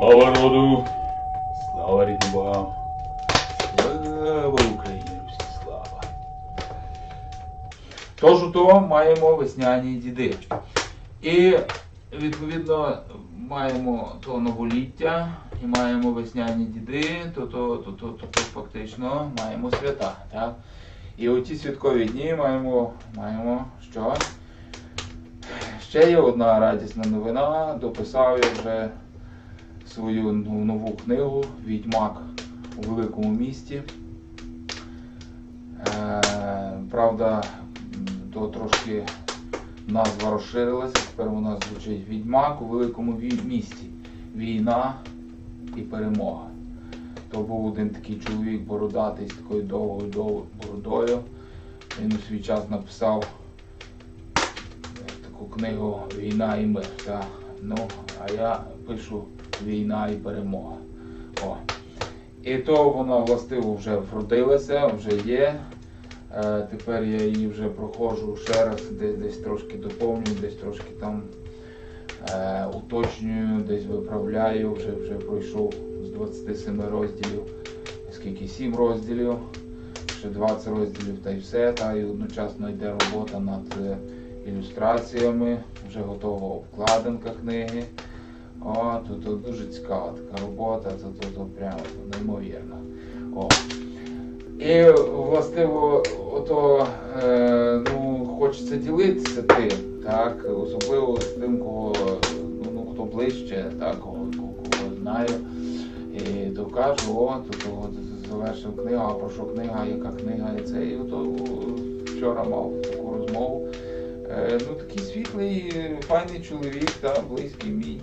Слава роду! Слава рідним! Слава Україні! Руські слава! Тож то маємо весняні діди. І відповідно маємо то новоліття і маємо весняні діди, то, то, то, то, то, то фактично маємо свята. Так? І оті святкові дні маємо, маємо що? Ще є одна радісна новина. Дописав я вже свою ну- нову книгу Відьмак у великому місті. Е, правда, то трошки назва розширилася, тепер вона звучить Відьмак у великому місті. Війна і перемога. То був один такий чоловік бородатий з такою довгою довгою бородою. Він у свій час написав е, таку книгу Війна і мир. Та, ну, а я пишу Війна і перемога. О. І то вона властиво вже вродилася, вже є. Е, тепер я її вже проходжу ще раз, десь, десь трошки доповнюю, десь трошки там е, уточнюю, десь виправляю, вже, вже пройшов з 27 розділів, скільки 7 розділів, ще 20 розділів та й все. Та і одночасно йде робота над е, ілюстраціями, вже готова обкладинка книги. О, тут, тут дуже цікава така робота, то, то, то прямо неймовірно. О. І властиво, ото е, ну, хочеться ділитися тим, так, особливо з тим, кого ну, ну, хто ближче, так, кого, кого, знаю. І то кажу, о, то, завершив книгу, а про що книга, яка книга, і це. І ото вчора мав таку розмову. Е, ну такий світлий, файний чоловік, та, близький мій.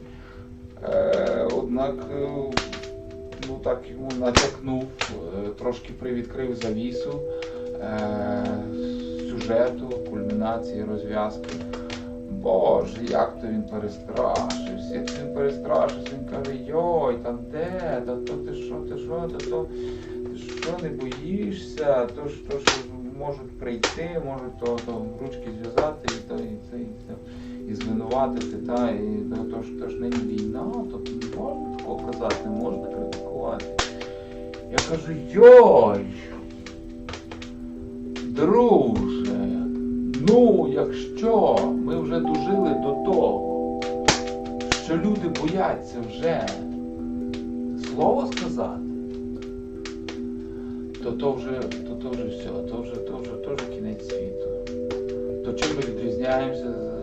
Е, однак, е, ну так йому натякнув, е, трошки привідкрив завісу сюжету, кульмінації, розв'язки. Боже, як то він перестрашився, як він перестрашився, він каже, йой, та де, та то ти що, ти що, та то ти що не боїшся, то ж що можуть прийти, можуть то, то ручки зв'язати і то і це, і це і звинуватити, та, і то, ж, то ж нині війна, то не можна такого казати, не можна критикувати. Я кажу, йой, друже, ну якщо ми вже дожили до того, що люди бояться вже слово сказати, то то вже, то, то вже все, то вже, то вже, то вже кінець світу. То чим ми відрізняємося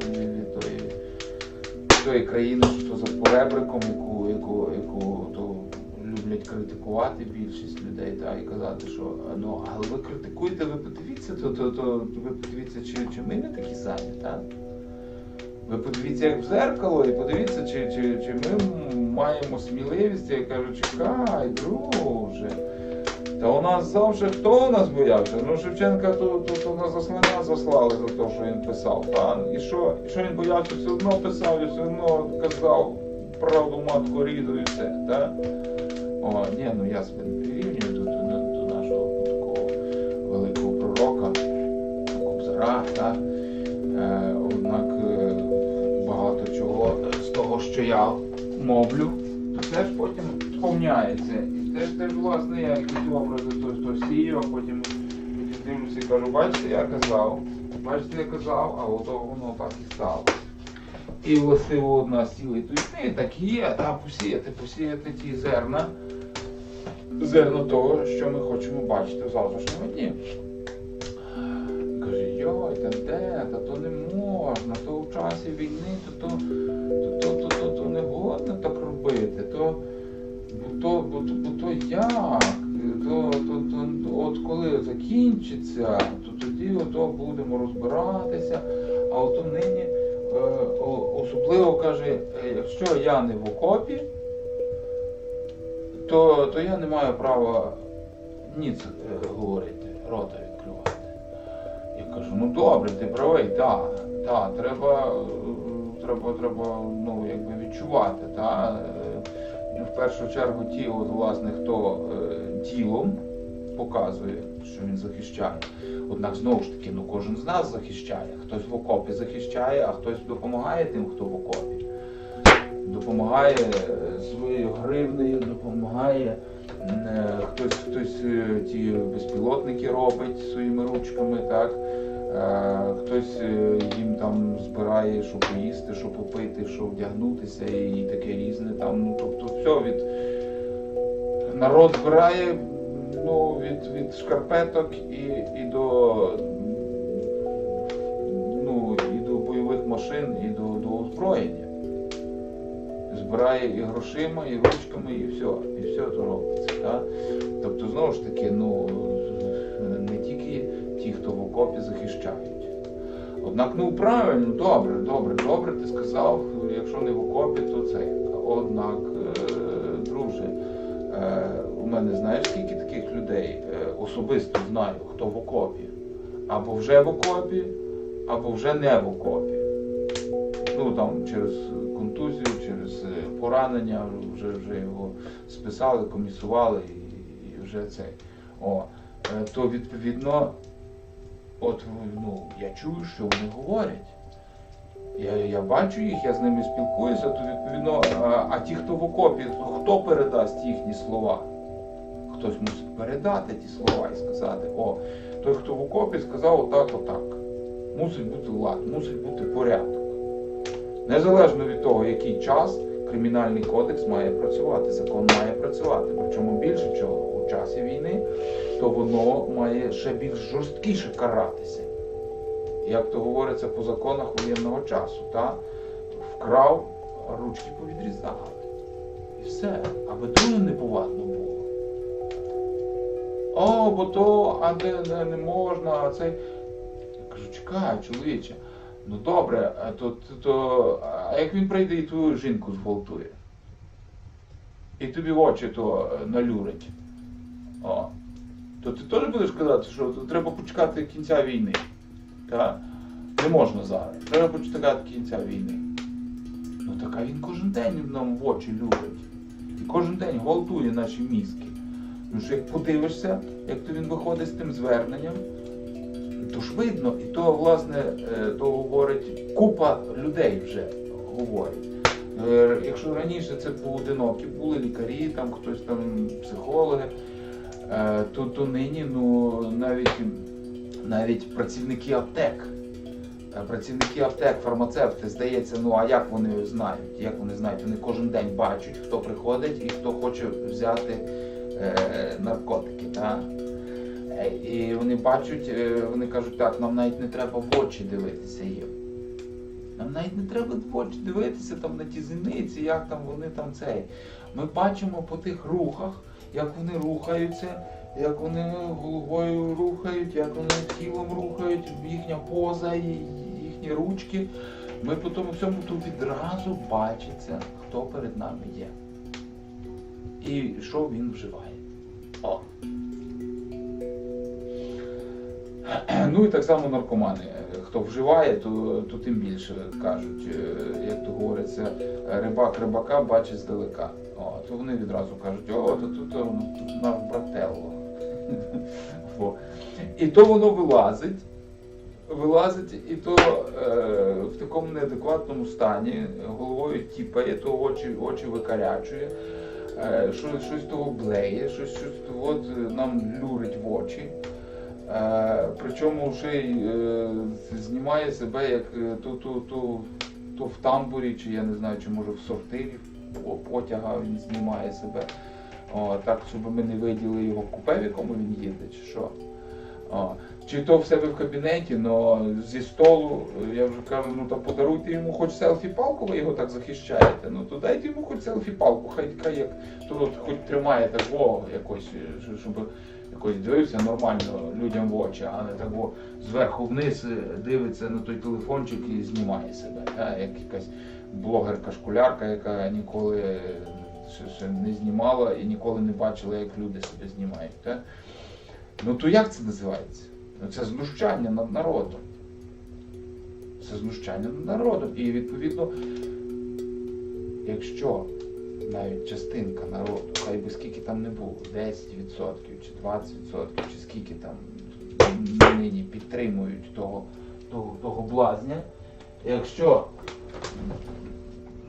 тої країни, що за поребриком, яку, яку, яку то люблять критикувати більшість людей, та, і казати, що ну, але ви критикуєте, ви подивіться, то, то, то ви подивіться, чи, чи ми не такі самі, так? Ви подивіться як в зеркало і подивіться, чи, чи, чи ми маємо сміливість, я кажу, чекай, друже. Та у нас завжди хто у нас боявся? Ну Шевченка то, то, то на заслання заслали за те, що він писав. Та? І що? І що він боявся, все одно писав, і все одно казав правду матку ріду і все. Та? О, ні, ну я себе не прирівнюю до, до, до, нашого такого великого пророка, Кобзара. Та? Е, однак е, багато чого з того, що я мовлю, то теж потім сповняється. І теж теж власне я якісь образи то, то сію, а потім, дивлюся і кажу, бачите, я казав, бачите, я казав, а ото воно так і стало. І властиво одна сіла, то і так є, та посіяти, посіяти ті зерна, зерно того, що ми хочемо бачити в завтрашньому дні. Каже, йой, та де, та то не можна, то в часі війни, то то, то, то, то, то, то не годно так робити, то, бо то, бо, бо то як? То, то, то, от коли закінчиться, то тоді ото будемо розбиратися, а ото нині е, особливо каже, е, якщо я не в окопі, то, то я не маю права ніц е, говорити, рота відкривати. Я кажу, ну добре, ти правий, так, так, треба, е, треба, треба ну, якби відчувати. Е, в першу чергу ті, от, власне, хто е, ділом показує, що він захищає. Однак знову ж таки, ну кожен з нас захищає. Хтось в окопі захищає, а хтось допомагає тим, хто в окопі. допомагає е, своєю гривнею, допомагає. е, Хтось, хтось е, ті безпілотники робить своїми ручками, так? Е, Хтось е, їм там збирає, що поїсти, що попити, що вдягнутися і таке різне. Там, ну, тобто все від народ збирає ну, від, від шкарпеток і, і до ну, і до бойових машин, і до, до озброєння. Збирає і грошима, і ручками, і все. І все то робиться. Так? Тобто, знову ж таки, ну, окопі захищають. Однак, ну правильно, добре, добре, добре, ти сказав, якщо не в окопі, то це. Однак, е, друже, е, у мене знаєш скільки таких людей е, особисто знаю, хто в окопі. Або вже в окопі, або вже не в окопі. Ну там через контузію, через поранення, вже, вже його списали, комісували і, і вже це. О, то відповідно, от ну, я чую, що вони говорять. Я, я бачу їх, я з ними спілкуюся, то відповідно, а, а ті, хто в окопі, то хто передасть їхні слова? Хтось мусить передати ті слова і сказати, о, той, хто в окопі, сказав отак, отак. Мусить бути лад, мусить бути порядок. Незалежно від того, який час кримінальний кодекс має працювати, закон має працювати. Причому більше чого у часі війни, то воно має ще більш жорсткіше каратися. Як то говориться по законах воєнного часу, та? вкрав, ручки повідрізали. І все, аби дуже неповадно було. О, бо то, а де не, не можна, а цей. Я кажу, чекай, чоловіче. Ну добре, а то, то, то а як він прийде і твою жінку зґвалтує? І тобі в очі то е, налюрить. О. То ти теж будеш казати, що треба почекати кінця війни. Та? Не можна зараз. Треба почекати кінця війни. Ну так а він кожен день нам в очі любить. І кожен день гвалтує наші мізки. Ну що як подивишся, як то він виходить з тим зверненням, то ж видно, і то, власне, е, то говорить купа людей вже говорить. Е, Якщо раніше це поодинокі були лікарі, там хтось там психологи, то, то нині ну, навіть, навіть працівники аптек. Е, Працівники аптек, фармацевти, здається, ну а як вони знають? Як вони знають? Вони кожен день бачать, хто приходить і хто хоче взяти е, наркотики. Та? Е, І вони бачать, е, вони кажуть, так, нам навіть не треба в очі дивитися їм. Нам навіть не треба в очі дивитися там на ті зіниці, як там вони там цей. Ми бачимо по тих рухах, як вони рухаються, як вони головою рухають, як вони тілом рухають, їхня поза, їхні ручки. Ми по тому всьому тут відразу бачиться, хто перед нами є. І що він вживає. О. Ну і так само наркомани. Хто вживає, то, то тим більше кажуть, е, як то говориться, рибак рибака бачить здалека. О, то вони відразу кажуть, о, то тут то, наш брателло. І то воно вилазить, вилазить, і то е, в такому неадекватному стані головою тіпає, то очі, очі викарячує, е, щось, щось того блеє, щось, щось от, нам люрить в очі. Е, причому ще й е, знімає себе як е, то, то, то, то в тамбурі, чи я не знаю, чи може в сортирі потяга він знімає себе. О, так, щоб ми не виділи його купе, в якому він їде, чи що. О, чи то в себе в кабінеті, але зі столу, я вже кажу, ну то подаруйте йому хоч селфі-палку, ви його так захищаєте. Ну то дайте йому хоч селфі-палку, хай, як то от, хоч тримає так во якось, щоб якось дивився нормально людям в очі, а не так во зверху вниз дивиться на той телефончик і знімає себе. Та, як якась блогерка-школярка, яка ніколи е, ще, не знімала і ніколи не бачила, як люди себе знімають. Та? Ну то як це називається? Ну, Це знущання над народом. Це знущання над народом. І відповідно, якщо навіть частинка народу, хай би скільки там не було, 10% чи 20%, чи скільки там нині підтримують того, того, того блазня, якщо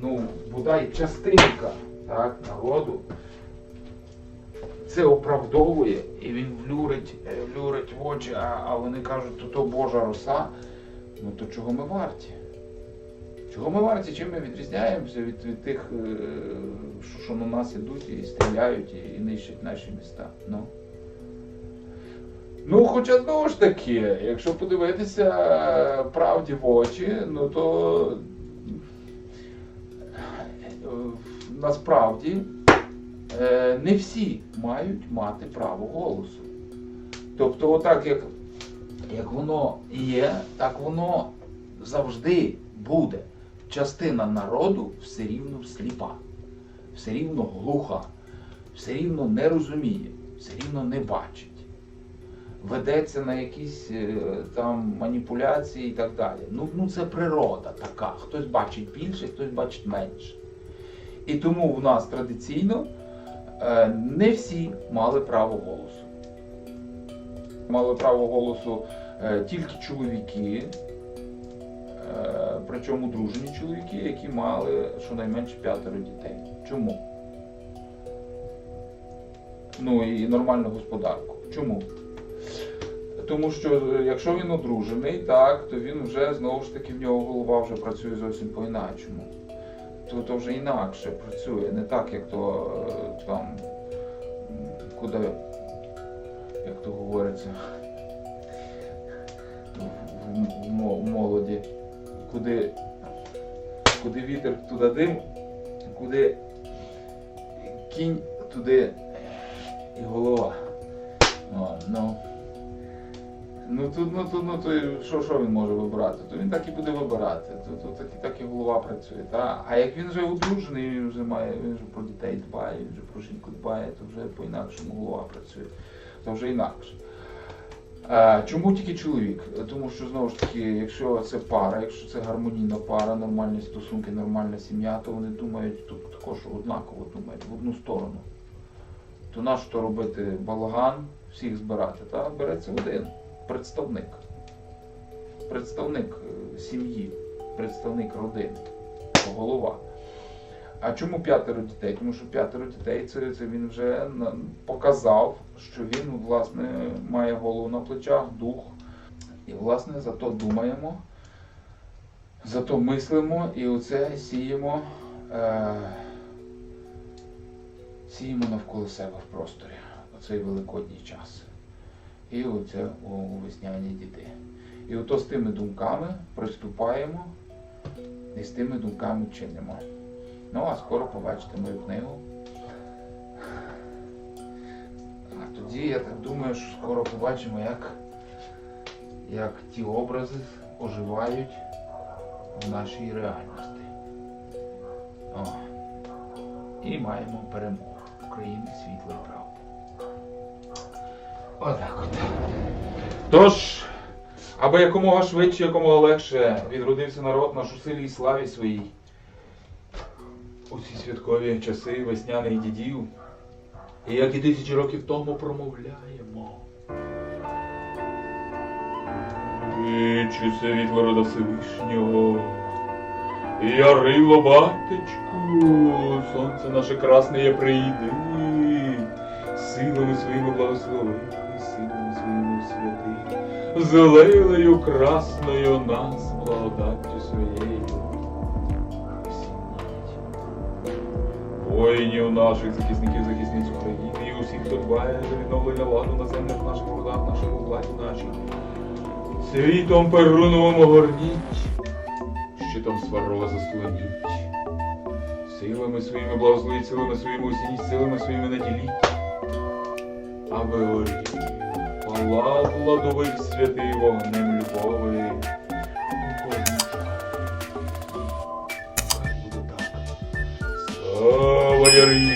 ну, бодай частинка так, народу це оправдовує, і він влюрить, е, влюрить в очі, а, а вони кажуть, то то Божа роса, ну то чого ми варті? Чого ми варті? Чим ми відрізняємося від, від тих, е, що, на нас ідуть і стріляють, і, і нищать наші міста? Ну. Ну, хоча знову ж таки, якщо подивитися е, правді в очі, ну то насправді е, не всі мають мати право голосу. Тобто, отак, як, як воно є, так воно завжди буде. Частина народу все рівно сліпа, все рівно глуха, все рівно не розуміє, все рівно не бачить. Ведеться на якісь е, там маніпуляції і так далі. Ну, ну це природа така. Хтось бачить більше, хтось бачить менше. І тому в нас традиційно е, не всі мали право голосу. Мали право голосу е, тільки чоловіки, е, причому дружні чоловіки, які мали щонайменше п'ятеро дітей. Чому? Ну і нормальну господарку. Чому? Тому що якщо він одружений, так, то він вже знову ж таки в нього голова вже працює зовсім по-іначому. То, то вже інакше працює, не так, як то е, там, куди, як то говориться, в, молоді, куди, куди вітер, туди дим, куди кінь, туди і голова. О, ну. Ну тут, ну тут, ну то що, що він може вибирати? То він так і буде вибирати. То, то так, і так і голова працює. Та? А як він вже одружений, він вже має, він вже про дітей дбає, він вже про жінку дбає, то вже по-інакшому голова працює. То вже інакше. А, чому тільки чоловік? Тому що знову ж таки, якщо це пара, якщо це гармонійна пара, нормальні стосунки, нормальна сім'я, то вони думають тут також однаково думають в одну сторону. То нащо то робити балаган, всіх збирати? Та береться один представник. Представник е, сім'ї, представник родини, голова. А чому п'ятеро дітей? Тому що п'ятеро дітей це, це він вже показав, що він власне має голову на плечах, дух. І власне за то думаємо, за то мислимо і оце сіємо, е, сіємо навколо себе в просторі. Оцей великодній час. І оце у весняні діти. І ото з тими думками приступаємо і з тими думками чинимо. Ну, а скоро побачите мою книгу. А тоді я так думаю, що скоро побачимо, як, як ті образи оживають в нашій реальності. О. І маємо перемогу України світлої правди. Отак от. Тож, аби якомога швидше, якомога легше відродився народ наш у силі і славі своїй. У ці святкові часи весняних дідів. І як і тисячі років тому промовляємо. Вічі світло рода Всевишнього. Ярило батечку, сонце наше красне є прийди, силами своїми благослови, силами своїми святи, зеленою красною нас благодаттю своєю. Воїнів наших захисників, захисниць України і усіх, хто дбає за відновлення ладу на землях наших городах, нашому владі нашій. Світом перуновим огорніть, щитом сварога заслоніть. Силами своїми благословіть, силами своїми усініть, силами своїми наділіть. Аби горів, палав ладовий святий вогнем любови. у кожній Хай буде так. Слава Лилі,